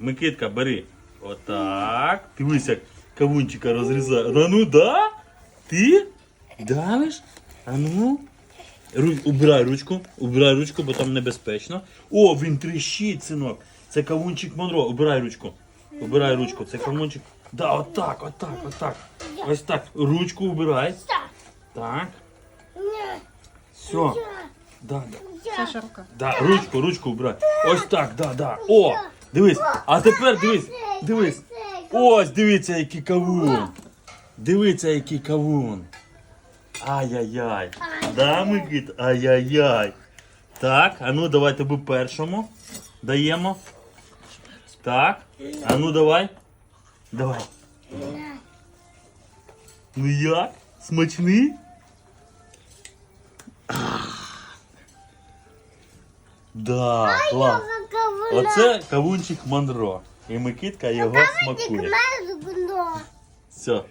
Микитка, бери. Отак. Дивись, як кавунчика розрізає. А ну да? Ти? Давиш? А ну? Ру... Убирай ручку, убирай ручку, бо там небезпечно. О, він тріщить, синок. Це кавунчик Монро. Убирай ручку. Убирай ручку. Це кавунчик. Да, отак, отак, отак. Ось так. Ручку убирай. Так. Все. Да, да. Саша рука. Да, ручку, ручку убирай. Ось так, да, да. О! Дивись. А тепер дивись. Дивись. Ось, дивіться, який кавун. Дивіться, який кавун. Ай-яй-яй. Да, Микит? Ай-яй-яй. Так, а ну давай тобі першому. Даємо. Так. А ну давай. Давай. Ну як? Смачний? Да, клас. Оце кавунчик Монро. І Микитка його смакує. Все,